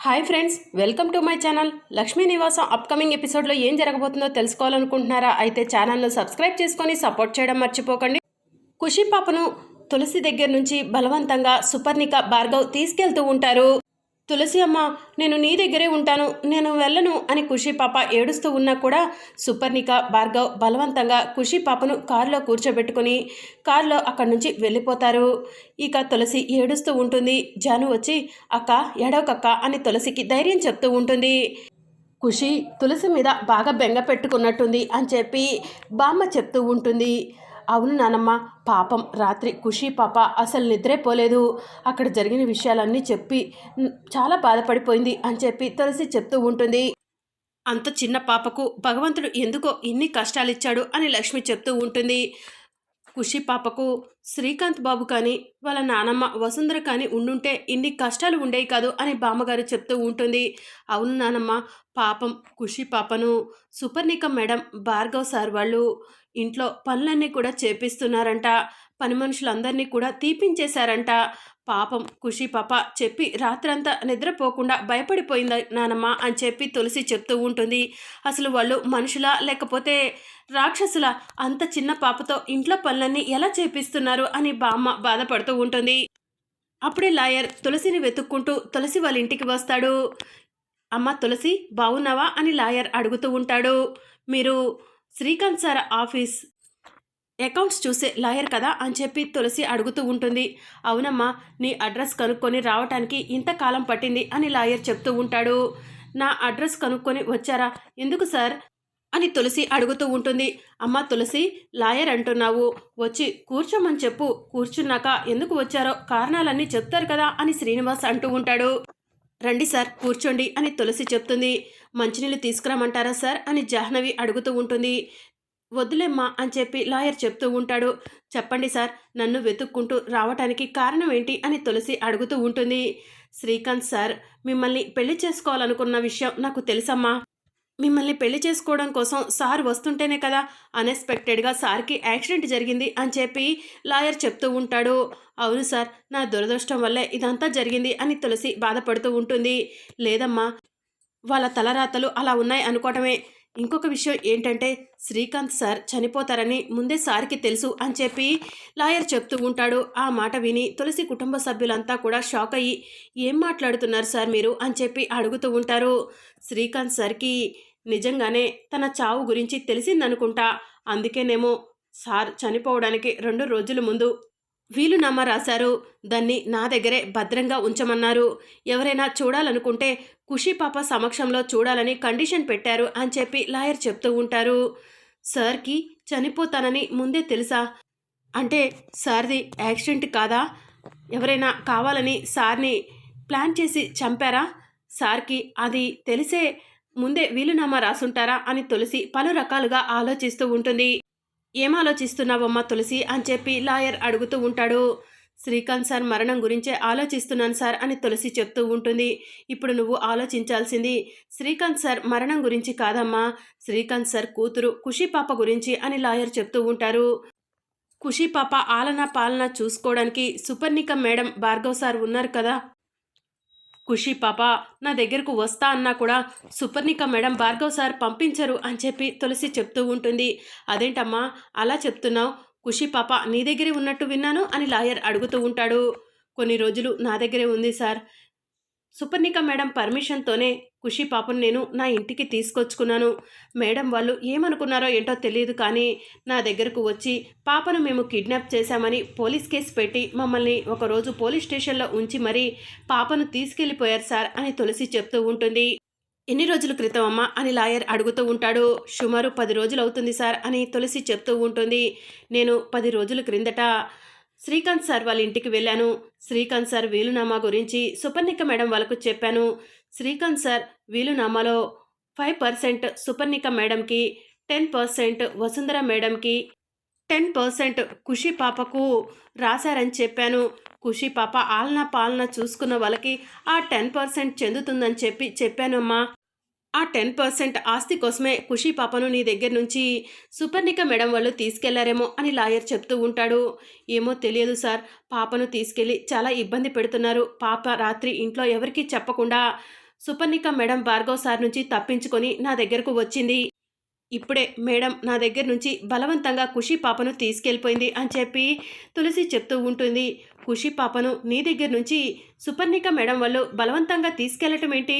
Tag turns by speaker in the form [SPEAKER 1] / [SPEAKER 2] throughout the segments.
[SPEAKER 1] Hi friends welcome to my channel. Lakshmi Nivasam upcoming ఎపిసోడ్లో ఏం జరగబోతుందో తెలుసుకోవాలనుకుంటున్నారా అయితే ఛానల్ను సబ్స్క్రైబ్ చేసుకొని సపోర్ట్ చేయడం మర్చిపోకండి. ఖుషి పాపను తులసి దగ్గర నుంచి బలవంతంగా సుపర్ణిక భార్గవ్ తీసుకెళ్తూ ఉంటారు. తులసి అమ్మ నేను నీ దగ్గరే ఉంటాను నేను వెళ్ళను అని ఖుషి పాప ఏడుస్తూ ఉన్నా కూడా సుపర్ణిక భార్గవ్ బలవంతంగా ఖుషి పాపను కారులో కూర్చోబెట్టుకుని కారులో అక్కడి నుంచి వెళ్ళిపోతారు. ఇక తులసి ఏడుస్తూ ఉంటుంది. జాను వచ్చి అక్క ఎడవకక్క అని తులసికి ధైర్యం చెప్తూ ఉంటుంది. ఖుషి తులసి మీద బాగా బెంగ పెట్టుకున్నట్టుంది అని చెప్పి బామ్మ చెప్తూ ఉంటుంది. అవును నానమ్మ పాపం రాత్రి ఖుషి పాప అసలు నిద్రే పోలేదు. అక్కడ జరిగిన విషయాలన్నీ చెప్పి చాలా బాధపడిపోయింది అని చెప్పి తులసి చెప్తూ ఉంటుంది. అంత చిన్న పాపకు భగవంతుడు ఎందుకో ఇన్ని కష్టాలు ఇచ్చాడు అని లక్ష్మి చెప్తూ ఉంటుంది. ఖుషి పాపకు శ్రీకాంత్ బాబు కానీ వాళ్ళ నానమ్మ వసుంధర కానీ ఉండుంటే ఇన్ని కష్టాలు ఉండేవి కాదు అని బామ్మగారు చెప్తూ ఉంటుంది. అవును నానమ్మ పాపం ఖుషి పాపను సుపర్ణిక మేడం భార్గవ్ సార్ వాళ్ళు ఇంట్లో పనులన్నీ కూడా చేపిస్తున్నారంట. పని మనుషులందరినీ కూడా తీపించేశారంట. పాపం ఖుషి పాప చెప్పి రాత్రంతా నిద్రపోకుండా భయపడిపోయింది నానమ్మ అని చెప్పి తులసి చెప్తూ ఉంటుంది. అసలు వాళ్ళు మనుషులా లేకపోతే రాక్షసుల? అంత చిన్న పాపతో ఇంట్లో పనులన్నీ ఎలా చేపిస్తున్నారు అని బామ్మ బాధపడుతూ ఉంటుంది. అప్పుడే లాయర్ తులసిని వెతుక్కుంటూ తులసి వాళ్ళ ఇంటికి వస్తాడు. అమ్మ తులసి బాగున్నావా అని లాయర్ అడుగుతూ ఉంటాడు. మీరు శ్రీకాంత్ సార్ ఆఫీస్ అకౌంట్స్ చూసే లాయర్ కదా అని చెప్పి తులసి అడుగుతూ ఉంటుంది. అవునమ్మా నీ అడ్రస్ కనుక్కొని రావటానికి ఇంతకాలం పట్టింది అని లాయర్ చెప్తూ ఉంటాడు. నా అడ్రస్ కనుక్కొని వచ్చారా? ఎందుకు సార్? అని తులసి అడుగుతూ ఉంటుంది. అమ్మ తులసి లాయర్ అంటున్నావు. వచ్చి కూర్చోమని చెప్పు. కూర్చున్నాక ఎందుకు వచ్చారో కారణాలన్నీ చెప్తారు కదా అని శ్రీనివాస్ అంటూ ఉంటాడు. రండి సార్ కూర్చోండి అని తులసి చెప్తుంది. మంచినీళ్ళు తీసుకురామంటారా సార్? అని జాహ్నవి అడుగుతూ ఉంటుంది. వద్దులేమ్మా అని చెప్పి లాయర్ చెప్తూ ఉంటాడు. చెప్పండి సార్ నన్ను వెతుక్కుంటూ రావటానికి కారణం ఏంటి అని తులసి అడుగుతూ ఉంటుంది. శ్రీకాంత్ సార్ మిమ్మల్ని పెళ్ళి చేసుకోవాలనుకున్న విషయం నాకు తెలుసమ్మా. మిమ్మల్ని పెళ్ళి చేసుకోవడం కోసం సార్ వస్తుంటేనే కదా అన్ఎక్స్పెక్టెడ్గా సార్కి యాక్సిడెంట్ జరిగింది అని చెప్పి లాయర్ చెప్తూ ఉంటాడు. అవును సార్ నా దురదృష్టం వల్లే ఇదంతా జరిగింది అని తులసి బాధపడుతూ ఉంటుంది. లేదమ్మా వాళ్ళ తలరాతలు అలా ఉన్నాయి అనుకోవటమే. ఇంకొక విషయం ఏంటంటే శ్రీకాంత్ సార్ చనిపోతారని ముందే సార్కి తెలుసు అని చెప్పి లాయర్ చెప్తూ ఉంటాడు. ఆ మాట విని తులసి కుటుంబ సభ్యులంతా కూడా షాక్ అయ్యి ఏం మాట్లాడుతున్నారు సార్ మీరు? అని చెప్పి అడుగుతూ ఉంటారు. శ్రీకాంత్ సార్కి నిజంగానే తన చావు గురించి తెలిసిందనుకుంటా. అందుకేనేమో సార్ చనిపోవడానికి రెండు రోజుల ముందు వీలునామా రాశారు. దాన్ని నా దగ్గరే భద్రంగా ఉంచమన్నారు. ఎవరైనా చూడాలనుకుంటే ఖుషీ పాప సమక్షంలో చూడాలని కండిషన్ పెట్టారు అని చెప్పి లాయర్ చెప్తూ ఉంటారు. సార్కి చనిపోతానని ముందే తెలుసా? అంటే సార్ది యాక్సిడెంట్ కాదా? ఎవరైనా కావాలని సార్ని ప్లాన్ చేసి చంపారా? సార్కి అది తెలిసే ముందే వీలునామా రాసుంటారా అని తులసి పలు రకాలుగా ఆలోచిస్తూ ఉంటుంది. ఏం ఆలోచిస్తున్నావమ్మా తులసి? అని చెప్పి లాయర్ అడుగుతూ ఉంటాడు. శ్రీకాంత్ సార్ మరణం గురించే ఆలోచిస్తున్నాను సార్ అని తులసి చెప్తూ ఉంటుంది. ఇప్పుడు నువ్వు ఆలోచించాల్సింది శ్రీకాంత్ సార్ మరణం గురించి కాదమ్మా. శ్రీకాంత్ సార్ కూతురు ఖుషి పాప గురించి అని లాయర్ చెప్తూ ఉంటారు. ఖుషి పాప ఆలన పాలన చూసుకోవడానికి సుపర్ణిక మేడం భార్గవ్ సార్ ఉన్నారు కదా. ఖుషి పాప నా దగ్గరకు వస్తా అన్నా కూడా సుపర్ణిక మేడం భార్గవ్ సార్ పంపించరు అని చెప్పి తులసి చెప్తూ ఉంటుంది. అదేంటమ్మా అలా చెప్తున్నావు? ఖుషి పాప నీ దగ్గరే ఉన్నట్టు విన్నాను అని లాయర్ అడుగుతూ ఉంటాడు. కొన్ని రోజులు నా దగ్గరే ఉంది సార్. సుపర్ణిక మేడం పర్మిషన్తోనే ఖుషి పాపను నేను నా ఇంటికి తీసుకొచ్చుకున్నాను. మేడం వాళ్ళు ఏమనుకున్నారో ఏంటో తెలియదు కానీ నా దగ్గరకు వచ్చి పాపను మేము కిడ్నాప్ చేశామని పోలీస్ కేసు పెట్టి మమ్మల్ని ఒకరోజు పోలీస్ స్టేషన్లో ఉంచి మరీ పాపను తీసుకెళ్ళిపోయారు సార్ అని తులసి చెప్తూ ఉంటుంది. ఎన్ని రోజుల క్రితం అమ్మా అని లాయర్ అడుగుతూ ఉంటాడు. సుమారు పది రోజులు అవుతుంది సార్ అని తులసి చెప్తూ ఉంటుంది. నేను పది రోజుల క్రిందట శ్రీకాంత్ సార్ వాళ్ళ ఇంటికి వెళ్ళాను. శ్రీకాంత్ సార్ వీలునామా గురించి సుపర్ణిక మేడం వాళ్ళకు చెప్పాను. శ్రీకాంత్ సార్ వీలునామాలో ఫైవ్ పర్సెంట్ సుపర్ణిక మేడంకి టెన్ పర్సెంట్ వసుంధర మేడంకి టెన్ పర్సెంట్ ఖుషి పాపకు రాశారని చెప్పాను. ఖుషి పాప ఆలనా పాలన చూసుకున్న వాళ్ళకి ఆ టెన్ పర్సెంట్ చెందుతుందని చెప్పి చెప్పానమ్మా. ఆ టెన్ పర్సెంట్ ఆస్తి కోసమే ఖుషి పాపను నీ దగ్గర నుంచి సుపర్ణిక మేడం వాళ్ళు తీసుకెళ్ళారేమో అని లాయర్ చెప్తూ ఉంటాడు. ఏమో తెలియదు సార్. పాపను తీసుకెళ్ళి చాలా ఇబ్బంది పెడుతున్నారు. పాప రాత్రి ఇంట్లో ఎవరికీ చెప్పకుండా సుపర్ణిక మేడం భార్గవ్ సార్ నుంచి తప్పించుకొని నా దగ్గరకు వచ్చింది. ఇప్పుడే మేడం నా దగ్గర నుంచి బలవంతంగా ఖుషి పాపను తీసుకెళ్ళిపోయింది అని చెప్పి తులసి చెప్తూ ఉంటుంది. ఖుషి పాపను నీ దగ్గర నుంచి సుపర్ణిక మేడం వాళ్ళు బలవంతంగా తీసుకెళ్ళటం ఏంటి?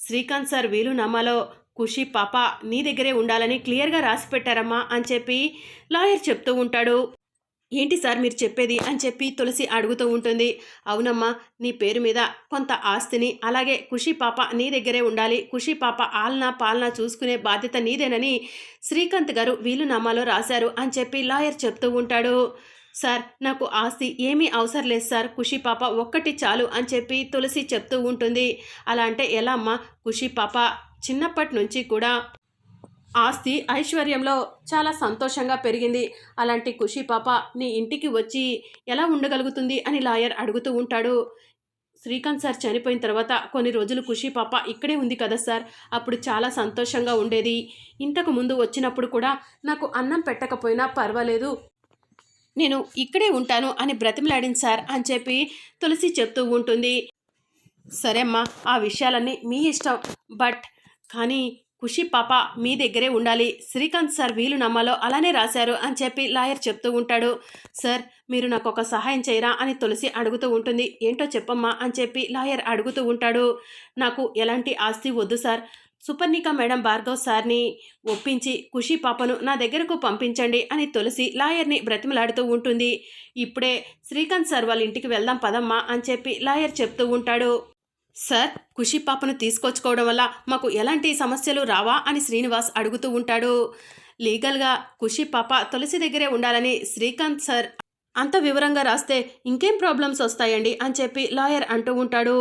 [SPEAKER 1] శ్రీకాంత్ సార్ వీలునామాలో ఖుషి పాప నీ దగ్గరే ఉండాలని క్లియర్గా రాసి పెట్టారమ్మా అని చెప్పి లాయర్ చెప్తూ ఉంటాడు. ఏంటి సార్ మీరు చెప్పేది అని చెప్పి తులసి అడుగుతూ ఉంటుంది. అవునమ్మా నీ పేరు మీద కొంత ఆస్తిని అలాగే ఖుషి పాప నీ దగ్గరే ఉండాలి. ఖుషి పాప ఆలనా పాలనా చూసుకునే బాధ్యత నీదేనని శ్రీకాంత్ గారు వీలునామాలో రాశారు అని చెప్పి లాయర్ చెప్తూ ఉంటాడు. సార్ నాకు ఆస్తి ఏమీ అవసరం లేదు సార్. ఖుషి పాప ఒక్కటి చాలు అని చెప్పి తులసి చెప్తూ ఉంటుంది. అలా అంటే ఎలా అమ్మా? ఖుషి పాప చిన్నప్పటి నుంచి కూడా ఆస్తి ఐశ్వర్యంలో చాలా సంతోషంగా పెరిగింది. అలాంటి ఖుషి పాప నీ ఇంటికి వచ్చి ఎలా ఉండగలుగుతుంది అని లాయర్ అడుగుతూ ఉంటాడు. శ్రీకాంత్ సార్ చనిపోయిన తర్వాత కొన్ని రోజులు ఖుషి పాప ఇక్కడే ఉంది కదా సార్. అప్పుడు చాలా సంతోషంగా ఉండేది. ఇంతకు ముందు వచ్చినప్పుడు కూడా నాకు అన్నం పెట్టకపోయినా పర్వాలేదు. నేను ఇక్కడే ఉంటాను అని బ్రతిమలాడింది సార్ అని చెప్పి తులసి చెప్తూ ఉంటుంది. సరే అమ్మా ఆ విషయాలన్నీ మీ ఇష్టం. బట్ కానీ ఖుషి పాప మీ దగ్గరే ఉండాలి. శ్రీకాంత్ సార్ వీలు నమ్మాలో అలానే రాశారు అని చెప్పి లాయర్ చెప్తూ ఉంటాడు. సార్ మీరు నాకు ఒక సహాయం చేయరా అని తులసి అడుగుతూ ఉంటుంది. ఏంటో చెప్పమ్మా అని చెప్పి లాయర్ అడుగుతూ ఉంటాడు. నాకు ఎలాంటి ఆస్తి వద్దు సార్. సుపర్ణిక మేడం భార్గవ్ సార్ని ఒప్పించి ఖుషి పాపను నా దగ్గరకు పంపించండి అని తులసి లాయర్ని బ్రతిమలాడుతూ ఉంటుంది. ఇప్పుడే శ్రీకాంత్ సార్ వాళ్ళ ఇంటికి వెళ్దాం పదమ్మా అని చెప్పి లాయర్ చెప్తూ ఉంటాడు. సార్ ఖుషి పాపను తీసుకొచ్చుకోవడం వల్ల మాకు ఎలాంటి సమస్యలు రావా అని శ్రీనివాస్ అడుగుతూ ఉంటాడు. లీగల్గా ఖుషి పాప తులసి దగ్గరే ఉండాలని శ్రీకాంత్ సార్ అంత వివరంగా రాస్తే ఇంకేం ప్రాబ్లమ్స్ వస్తాయండి అని చెప్పి లాయర్ అంటూ ఉంటాడు.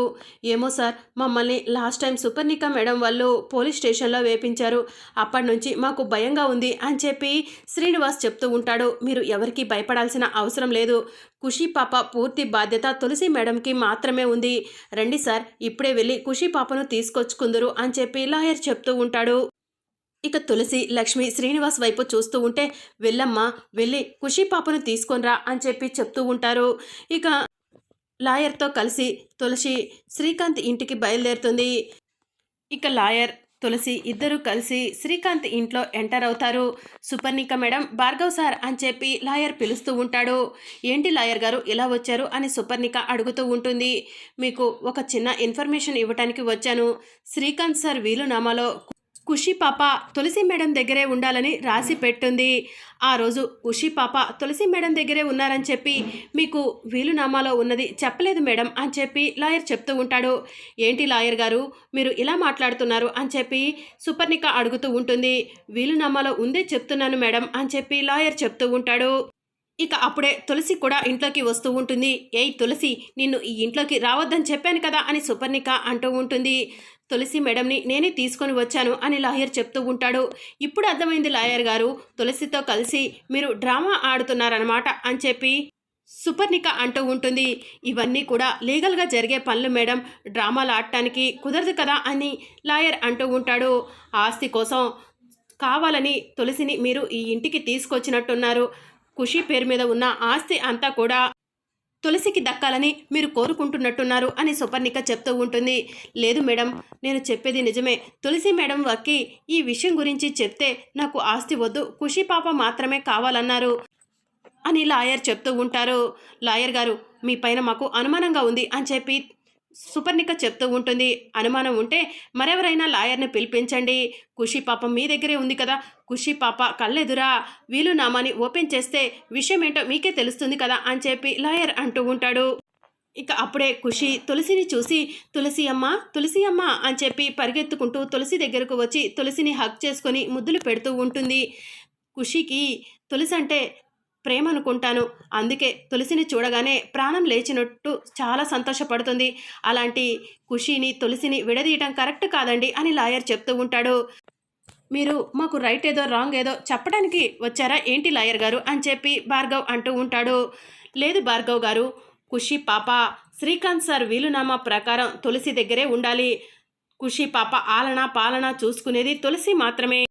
[SPEAKER 1] ఏమో సార్ మమ్మల్ని లాస్ట్ టైం సుపర్నిక మేడం వాళ్ళు పోలీస్ స్టేషన్లో వేపించారు. అప్పటి నుంచి మాకు భయంగా ఉంది అని చెప్పి శ్రీనివాస్ చెప్తూ ఉంటాడు. మీరు ఎవరికీ భయపడాల్సిన అవసరం లేదు. ఖుషి పాప పూర్తి బాధ్యత తులసి మేడంకి మాత్రమే ఉంది. రండి సార్ ఇప్పుడే వెళ్ళి ఖుషి పాపను తీసుకొచ్చుకుందరు అని చెప్పి లాయర్ చెప్తూ ఉంటాడు. ఇక తులసి లక్ష్మి శ్రీనివాస్ వైపు చూస్తూ ఉంటే వెళ్ళమ్మా వెళ్ళి ఖుషి పాపను తీసుకొనిరా అని చెప్పి చెప్తూ ఉంటారు. ఇక లాయర్తో కలిసి తులసి శ్రీకాంత్ ఇంటికి బయలుదేరుతుంది. ఇక లాయర్ తులసి ఇద్దరు కలిసి శ్రీకాంత్ ఇంట్లో ఎంటర్ అవుతారు. సుపర్ణిక మేడం భార్గవ్ సార్ అని చెప్పి లాయర్ పిలుస్తూ ఉంటాడు. ఏంటి లాయర్ గారు ఇలా వచ్చారు? అని సుపర్ణిక అడుగుతూ ఉంటుంది. మీకు ఒక చిన్న ఇన్ఫర్మేషన్ ఇవ్వటానికి వచ్చాను. శ్రీకాంత్ సార్ వీలునామాలో ఖుషి పాప తులసి మేడం దగ్గరే ఉండాలని రాసి పెట్టింది. ఆ రోజు ఖుషి పాప తులసి మేడం దగ్గరే ఉన్నారని చెప్పి మీకు వీలునామాలో ఉన్నది చెప్పలేదు మేడం అని చెప్పి లాయర్ చెప్తూ ఉంటాడు. ఏంటి లాయర్ గారు? మీరు ఇలా మాట్లాడుతున్నారు అని చెప్పి సుపర్ణిక అడుగుతూ ఉంటుంది. వీలునామాలో ఉందే చెప్తున్నాను మేడం అని చెప్పి లాయర్ చెప్తూ ఉంటాడు. ఇక అప్పుడే తులసి కూడా ఇంట్లోకి వస్తూ ఉంటుంది. ఏయ్ తులసి నిన్ను ఈ ఇంట్లోకి రావద్దని చెప్పాను కదా అని సుపర్ణిక అంటూ ఉంటుంది. తులసి మేడంని నేనే తీసుకొని వచ్చాను అని లాయర్ చెప్తూ ఉంటాడు. ఇప్పుడు అర్థమైంది లాయర్ గారు తులసితో కలిసి మీరు డ్రామా ఆడుతున్నారనమాట అని చెప్పి సుపర్ణిక అంటూ ఉంటుంది. ఇవన్నీ కూడా లీగల్గా జరిగే పనులు మేడం. డ్రామాలు ఆడటానికి కుదరదు కదా అని లాయర్ అంటూ ఉంటాడు. ఆస్తి కోసం కావాలని తులసిని మీరు ఈ ఇంటికి తీసుకొచ్చినట్టున్నారు. ఖుషి పేరు మీద ఉన్న ఆస్తి అంతా కూడా తులసికి దక్కాలని మీరు కోరుకుంటున్నట్టున్నారు అని సుపర్ణిక చెప్తూ ఉంటుంది. లేదు మేడం నేను చెప్పేది నిజమే. తులసి మేడం వక్కి ఈ విషయం గురించి చెప్తే నాకు ఆస్తి వద్దు ఖుషి పాప మాత్రమే కావాలన్నారు అని లాయర్ చెప్తూ ఉంటారు. లాయర్ గారు మీ పైన మాకు అనుమానంగా ఉంది అని చెప్పి సుపర్ణిక చెప్తూ ఉంటుంది. అనుమానం ఉంటే మరెవరైనా లాయర్ని పిలిపించండి. ఖుషి పాప మీ దగ్గరే ఉంది కదా. ఖుషి పాప కళ్ళెదురా. వీలు నామాని ఓపెన్ చేస్తే విషయం ఏంటో మీకే తెలుస్తుంది కదా అని చెప్పి లాయర్ అంటూ ఉంటాడు. ఇక అప్పుడే ఖుషి తులసిని చూసి తులసి అమ్మ తులసి అమ్మ అని చెప్పి పరిగెత్తుకుంటూ తులసి దగ్గరకు వచ్చి తులసిని హక్ చేసుకొని ముద్దులు పెడుతూ ఉంటుంది. ఖుషికి తులసి అంటే ప్రేమ అనుకుంటాను అందుకే తులసిని చూడగానే ప్రాణం లేచినట్టు చాలా సంతోషపడుతుంది. అలాంటి ఖుషిని తులసిని విడదీయటం కరెక్ట్ కాదండి అని లాయర్ చెప్తూ ఉంటాడు. మీరు మాకు రైట్ ఏదో రాంగ్ ఏదో చెప్పడానికి వచ్చారా ఏంటి లాయర్ గారు అని చెప్పి భార్గవ్ అంటూ ఉంటాడు. లేదు భార్గవ్ గారు ఖుషి పాప శ్రీకాంత్ సార్ వీలునామా ప్రకారం తులసి దగ్గరే ఉండాలి. ఖుషి పాప ఆలన పాలన చూసుకునేది తులసి మాత్రమే.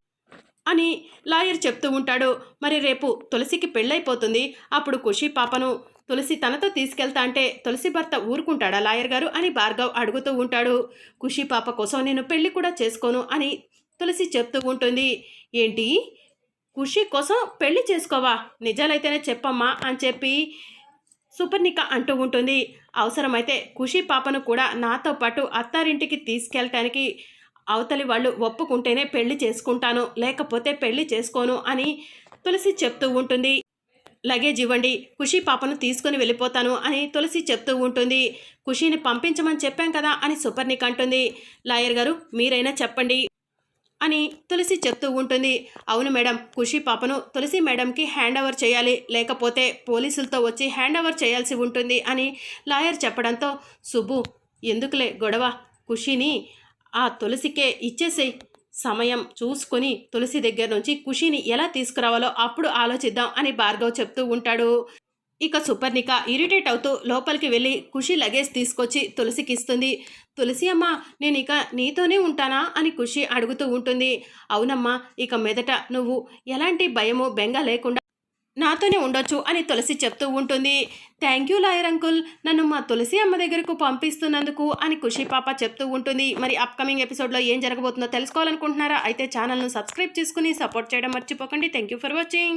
[SPEAKER 1] అని లాయర్ చెప్తూ ఉంటాడు. మరి రేపు తులసికి పెళ్ళైపోతుంది. అప్పుడు ఖుషి పాపను తులసి తనతో తీసుకెళ్తా అంటే తులసి భర్త ఊరుకుంటాడా లాయర్ గారు అని భార్గవ్ అడుగుతూ ఉంటాడు. ఖుషి పాప కోసం నేను పెళ్ళి కూడా చేసుకోను అని తులసి చెప్తూ ఉంటుంది. ఏంటి? ఖుషి కోసం పెళ్ళి చేసుకోవా? నిజాలైతేనే చెప్పమ్మా అని చెప్పి సుపర్ణిక అంటూ ఉంటుంది. అవసరమైతే ఖుషి పాపను కూడా నాతో పాటు అత్తారింటికి తీసుకెళ్ళటానికి అవతలి వాళ్ళు ఒప్పుకుంటేనే పెళ్ళి చేసుకుంటాను లేకపోతే పెళ్ళి చేసుకోను అని తులసి చెప్తూ ఉంటుంది. లగేజ్ ఇవ్వండి ఖుషి పాపను తీసుకుని వెళ్ళిపోతాను అని తులసి చెప్తూ ఉంటుంది. ఖుషిని పంపించమని చెప్పాం కదా అని సూపర్నిక్ అంటుంది. లాయర్ గారు మీరైనా చెప్పండి అని తులసి చెప్తూ ఉంటుంది. అవును మేడం ఖుషి పాపను తులసి మేడంకి హ్యాండ్ ఓవర్ చేయాలి లేకపోతే పోలీసులతో వచ్చి హ్యాండ్ ఓవర్ చేయాల్సి ఉంటుంది అని లాయర్ చెప్పడంతో సుబ్బు ఎందుకులే గొడవ? ఖుషిని ఆ తులసికే ఇచ్చేసే సమయం చూసుకొని తులసి దగ్గర నుంచి ఖుషిని ఎలా తీసుకురావాలో అప్పుడు ఆలోచిద్దాం అని భార్గవ్ చెప్తూ ఉంటాడు. ఇక సుపర్ణిక ఇరిటేట్ అవుతూ లోపలికి వెళ్ళి ఖుషి లగేజ్ తీసుకొచ్చి తులసికి ఇస్తుంది. తులసి అమ్మ నేను ఇక నీతోనే ఉంటానా అని ఖుషి అడుగుతూ ఉంటుంది. అవునమ్మా ఇక మెదట నువ్వు ఎలాంటి భయము బెంగ లేకుండా నాతోనే ఉండొచ్చు అని తులసి చెప్తూ ఉంటుంది. Thank you lawyer uncle. నన్ను మా తులసి అమ్మ దగ్గరకు పంపిస్తున్నందుకు అని ఖుషి పాప చెప్తూ ఉంటుంది. మరి అప్కమింగ్ ఎపిసోడ్లో ఏం జరగబోతుందో తెలుసుకోవాలనుకుంటున్నారా? అయితే ఛానల్ను సబ్స్క్రైబ్ చేసుకుని సపోర్ట్ చేయడం మర్చిపోకండి. Thank you for watching